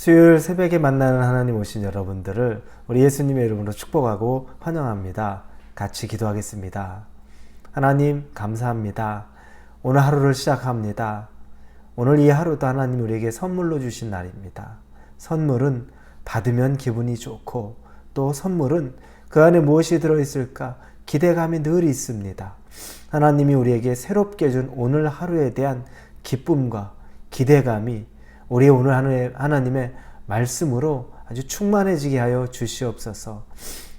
수요일 새벽에 만나는 하나님 오신 여러분들을 우리 예수님의 이름으로 축복하고 환영합니다. 같이 기도하겠습니다. 하나님, 감사합니다. 오늘 하루를 시작합니다. 오늘 이 하루도 하나님 우리에게 선물로 주신 날입니다. 선물은 받으면 기분이 좋고 또 선물은 그 안에 무엇이 들어있을까 기대감이 늘 있습니다. 하나님이 우리에게 새롭게 준 오늘 하루에 대한 기쁨과 기대감이 우리 오늘 하나님의 말씀으로 아주 충만해지게 하여 주시옵소서.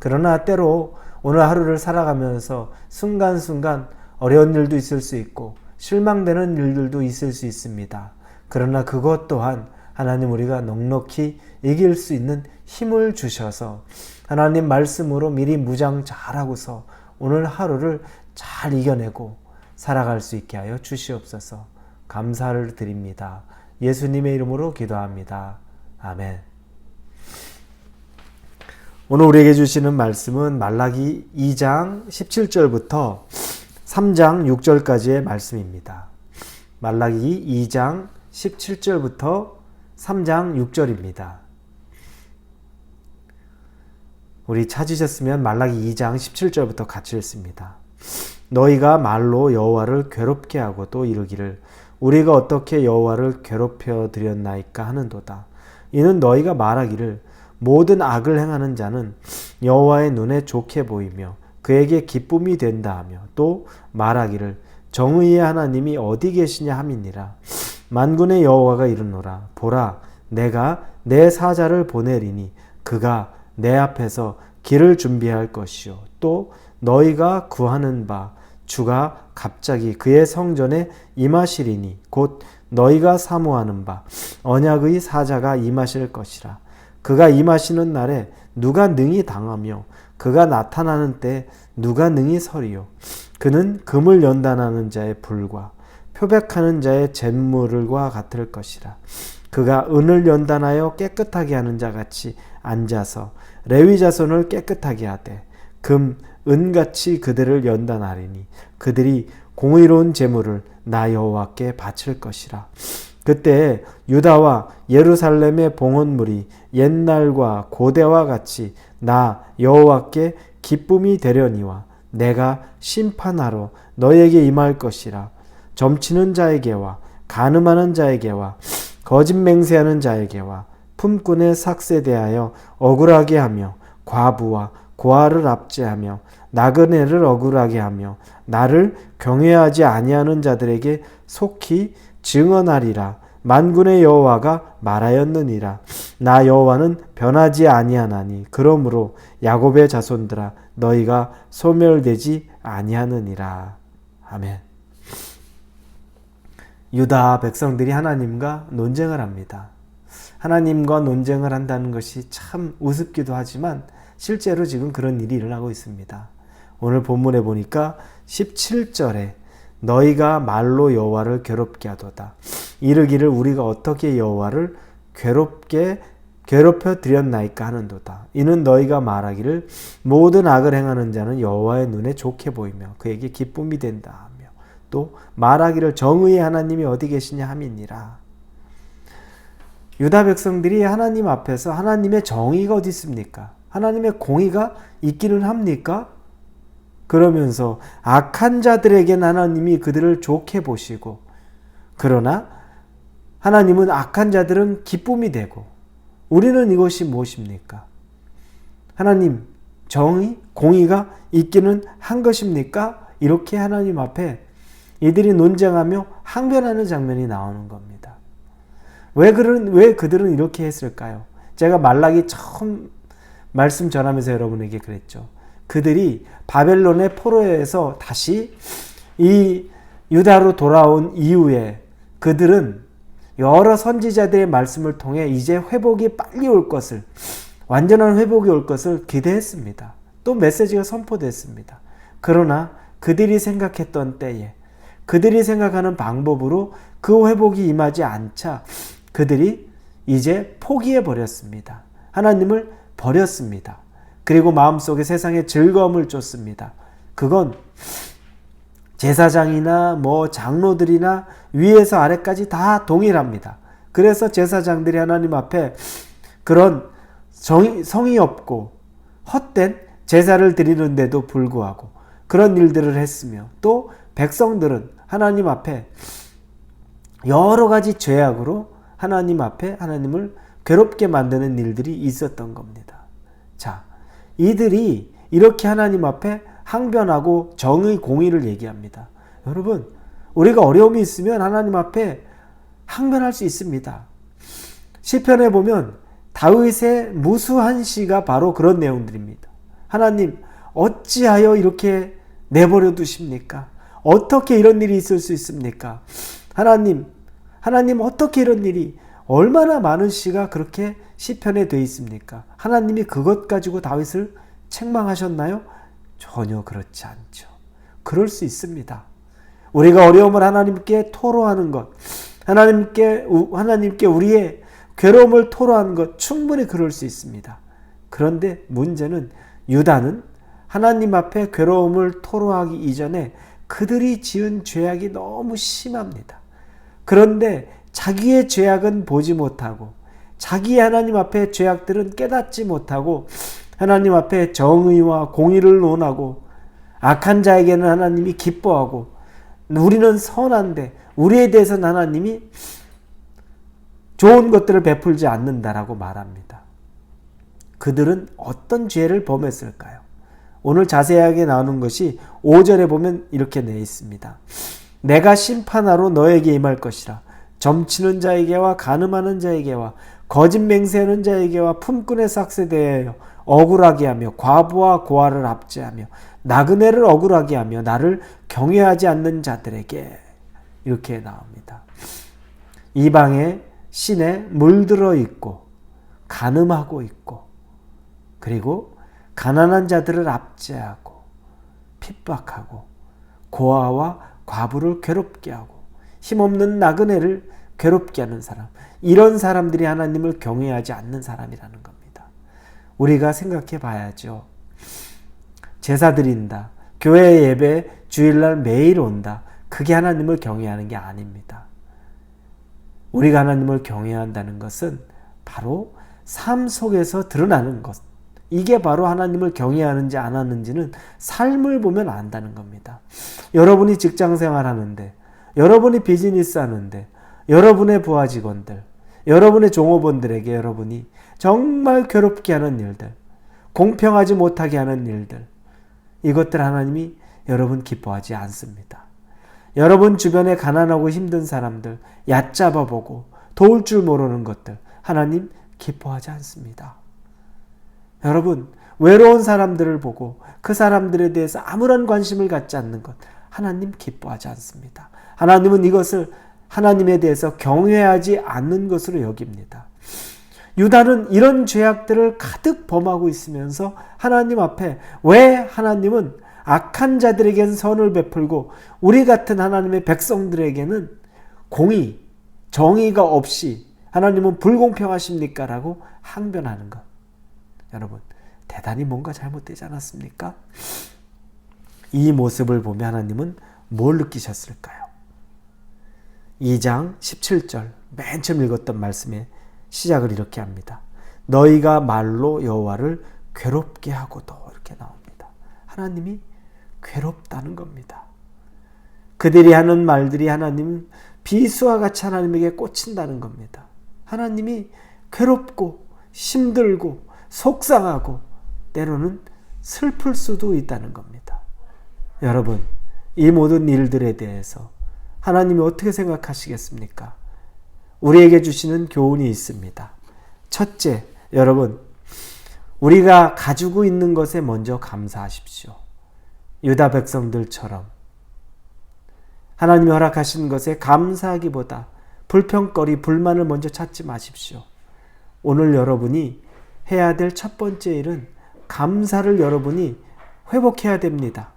그러나 때로 오늘 하루를 살아가면서 순간순간 어려운 일도 있을 수 있고 실망되는 일들도 있을 수 있습니다. 그러나 그것 또한 하나님 우리가 넉넉히 이길 수 있는 힘을 주셔서 하나님 말씀으로 미리 무장 잘하고서 오늘 하루를 잘 이겨내고 살아갈 수 있게 하여 주시옵소서. 감사를 드립니다. 예수님의 이름으로 기도합니다. 아멘. 오늘 우리에게 주시는 말씀은 말라기 2장 17절부터 3장 6절까지의 말씀입니다. 말라기 2장 17절부터 3장 6절입니다. 우리 찾으셨으면 말라기 2장 17절부터 같이 읽습니다. 너희가 말로 여호와를 괴롭게 하고 또 이르기를 우리가 어떻게 여호와를 괴롭혀 드렸나이까 하는도다. 이는 너희가 말하기를 모든 악을 행하는 자는 여호와의 눈에 좋게 보이며 그에게 기쁨이 된다 하며 또 말하기를 정의의 하나님이 어디 계시냐 함이니라. 만군의 여호와가 이르노라 보라 내가 내 사자를 보내리니 그가 내 앞에서 길을 준비할 것이요 또 너희가 구하는 바 주가 갑자기 그의 성전에 임하시리니 곧 너희가 사모하는 바 언약의 사자가 임하실 것이라. 그가 임하시는 날에 누가 능히 당하며 그가 나타나는 때 누가 능히 서리요? 그는 금을 연단하는 자의 불과 표백하는 자의 잿물과 같을 것이라. 그가 은을 연단하여 깨끗하게 하는 자 같이 앉아서 레위 자손을 깨끗하게 하되 금 은같이 그들을 연단하리니 그들이 공의로운 제물을 나 여호와께 바칠 것이라. 그때 유다와 예루살렘의 봉헌물이 옛날과 고대와 같이 나 여호와께 기쁨이 되려니와 내가 심판하러 너에게 임할 것이라. 점치는 자에게와 가늠하는 자에게와 거짓 맹세하는 자에게와 품꾼의 삭세 대하여 억울하게 하며 과부와 고아를 압제하며 나그네를 억울하게 하며 나를 경외하지 아니하는 자들에게 속히 증언하리라. 만군의 여호와가 말하였느니라. 나 여호와는 변하지 아니하나니 그러므로 야곱의 자손들아 너희가 소멸되지 아니하느니라. 아멘. 유다 백성들이 하나님과 논쟁을 합니다. 하나님과 논쟁을 한다는 것이 참 우습기도 하지만 실제로 지금 그런 일이 일어나고 있습니다. 오늘 본문에 보니까 17절에 너희가 말로 여호와를 괴롭게 하도다. 이르기를 우리가 어떻게 여호와를 괴롭게 괴롭혀 드렸나이까 하는도다. 이는 너희가 말하기를 모든 악을 행하는 자는 여호와의 눈에 좋게 보이며 그에게 기쁨이 된다 하며 또 말하기를 정의의 하나님이 어디 계시냐 함이니라. 유다 백성들이 하나님 앞에서 하나님의 정의가 어디 있습니까? 하나님의 공의가 있기는 합니까? 그러면서 악한 자들에게는 하나님이 그들을 좋게 보시고 그러나 하나님은 악한 자들은 기쁨이 되고 우리는 이것이 무엇입니까? 하나님 정의, 공의가 있기는 한 것입니까? 이렇게 하나님 앞에 이들이 논쟁하며 항변하는 장면이 나오는 겁니다. 왜 그런 왜 그들은 이렇게 했을까요? 제가 말라기 처음 말씀 전하면서 여러분에게 그랬죠. 그들이 바벨론의 포로에서 다시 이 유다로 돌아온 이후에 그들은 여러 선지자들의 말씀을 통해 이제 회복이 빨리 올 것을 완전한 회복이 올 것을 기대했습니다. 또 메시지가 선포됐습니다. 그러나 그들이 생각했던 때에 그들이 생각하는 방법으로 그 회복이 임하지 않자 그들이 이제 포기해 버렸습니다. 하나님을 버렸습니다. 그리고 마음속에 세상의 즐거움을 쫓습니다. 그건 제사장이나 뭐 장로들이나 위에서 아래까지 다 동일합니다. 그래서 제사장들이 하나님 앞에 그런 정의, 성의 없고 헛된 제사를 드리는데도 불구하고 그런 일들을 했으며 또 백성들은 하나님 앞에 여러 가지 죄악으로 하나님 앞에 하나님을 괴롭게 만드는 일들이 있었던 겁니다. 자, 이들이 이렇게 하나님 앞에 항변하고 정의 공의를 얘기합니다. 여러분, 우리가 어려움이 있으면 하나님 앞에 항변할 수 있습니다. 시편에 보면 다윗의 무수한 시가 바로 그런 내용들입니다. 하나님, 어찌하여 이렇게 내버려 두십니까? 어떻게 이런 일이 있을 수 있습니까? 하나님, 하나님 어떻게 이런 일이 얼마나 많은 시가 그렇게 시편에 돼 있습니까? 하나님이 그것 가지고 다윗을 책망하셨나요? 전혀 그렇지 않죠. 그럴 수 있습니다. 우리가 어려움을 하나님께 토로하는 것, 하나님께 하나님께 우리의 괴로움을 토로하는 것 충분히 그럴 수 있습니다. 그런데 문제는 유다는 하나님 앞에 괴로움을 토로하기 이전에 그들이 지은 죄악이 너무 심합니다. 그런데 자기의 죄악은 보지 못하고 자기 하나님 앞에 죄악들은 깨닫지 못하고 하나님 앞에 정의와 공의를 논하고 악한 자에게는 하나님이 기뻐하고 우리는 선한데 우리에 대해서는 하나님이 좋은 것들을 베풀지 않는다라고 말합니다. 그들은 어떤 죄를 범했을까요? 오늘 자세하게 나오는 것이 5절에 보면 이렇게 내 있습니다. 내가 심판하러 너에게 임할 것이라. 점치는 자에게와 가늠하는 자에게와 거짓 맹세하는 자에게와 품꾼의 삭세 대하여 억울하게 하며 과부와 고아를 압제하며 나그네를 억울하게 하며 나를 경외하지 않는 자들에게 이렇게 나옵니다. 이방의 신에 물들어 있고 가늠하고 있고 그리고 가난한 자들을 압제하고 핍박하고 고아와 과부를 괴롭게 하고 힘없는 나그네를 괴롭게 하는 사람 이런 사람들이 하나님을 경외하지 않는 사람이라는 겁니다. 우리가 생각해 봐야죠. 제사 드린다. 교회 예배 주일날 매일 온다. 그게 하나님을 경외하는 게 아닙니다. 우리가 하나님을 경외한다는 것은 바로 삶 속에서 드러나는 것. 이게 바로 하나님을 경외하는지 안 하는지는 삶을 보면 안다는 겁니다. 여러분이 직장 생활 하는데, 여러분이 비즈니스 하는데, 여러분의 부하 직원들, 여러분의 종업원들에게 여러분이 정말 괴롭게 하는 일들, 공평하지 못하게 하는 일들, 이것들 하나님이 여러분 기뻐하지 않습니다. 여러분 주변에 가난하고 힘든 사람들 얕잡아 보고 도울 줄 모르는 것들 하나님 기뻐하지 않습니다. 여러분 외로운 사람들을 보고 그 사람들에 대해서 아무런 관심을 갖지 않는 것 하나님 기뻐하지 않습니다. 하나님은 이것을 하나님에 대해서 경외하지 않는 것으로 여깁니다. 유다는 이런 죄악들을 가득 범하고 있으면서 하나님 앞에 왜 하나님은 악한 자들에게는 선을 베풀고 우리 같은 하나님의 백성들에게는 공의, 정의가 없이 하나님은 불공평하십니까? 라고 항변하는 것. 여러분, 대단히 뭔가 잘못되지 않았습니까? 이 모습을 보며 하나님은 뭘 느끼셨을까요? 2장 17절, 맨 처음 읽었던 말씀에 시작을 이렇게 합니다. 너희가 말로 여호와를 괴롭게 하고도 이렇게 나옵니다. 하나님이 괴롭다는 겁니다. 그들이 하는 말들이 하나님 비수와 같이 하나님에게 꽂힌다는 겁니다. 하나님이 괴롭고 힘들고 속상하고 때로는 슬플 수도 있다는 겁니다. 여러분, 이 모든 일들에 대해서 하나님이 어떻게 생각하시겠습니까? 우리에게 주시는 교훈이 있습니다. 첫째, 여러분, 우리가 가지고 있는 것에 먼저 감사하십시오. 유다 백성들처럼 하나님이 허락하신 것에 감사하기보다 불평거리, 불만을 먼저 찾지 마십시오. 오늘 여러분이 해야 될 첫 번째 일은 감사를 여러분이 회복해야 됩니다.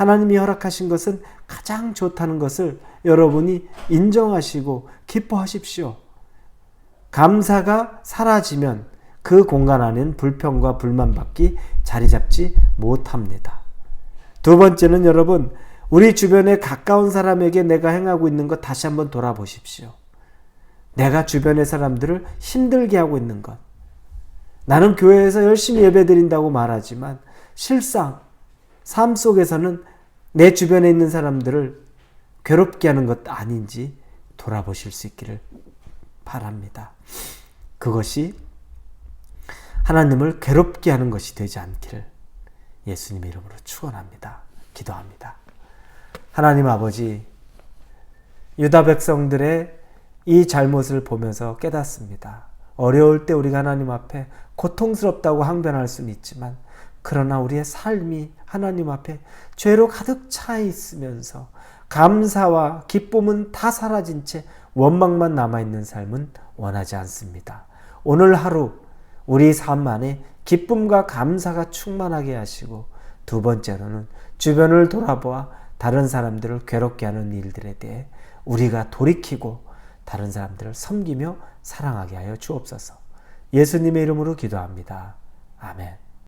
하나님이 허락하신 것은 가장 좋다는 것을 여러분이 인정하시고 기뻐하십시오. 감사가 사라지면 그 공간 안엔 불평과 불만밖에 자리 잡지 못합니다. 두 번째는 여러분, 우리 주변에 가까운 사람에게 내가 행하고 있는 것 다시 한번 돌아보십시오. 내가 주변의 사람들을 힘들게 하고 있는 것. 나는 교회에서 열심히 예배 드린다고 말하지만 실상 삶 속에서는 내 주변에 있는 사람들을 괴롭게 하는 것 아닌지 돌아보실 수 있기를 바랍니다. 그것이 하나님을 괴롭게 하는 것이 되지 않기를 예수님의 이름으로 축원합니다. 기도합니다. 하나님 아버지 유다 백성들의 이 잘못을 보면서 깨닫습니다. 어려울 때 우리가 하나님 앞에 고통스럽다고 항변할 수는 있지만 그러나 우리의 삶이 하나님 앞에 죄로 가득 차 있으면서 감사와 기쁨은 다 사라진 채 원망만 남아있는 삶은 원하지 않습니다. 오늘 하루 우리 삶 안에 기쁨과 감사가 충만하게 하시고 두 번째로는 주변을 돌아보아 다른 사람들을 괴롭게 하는 일들에 대해 우리가 돌이키고 다른 사람들을 섬기며 사랑하게 하여 주옵소서. 예수님의 이름으로 기도합니다. 아멘.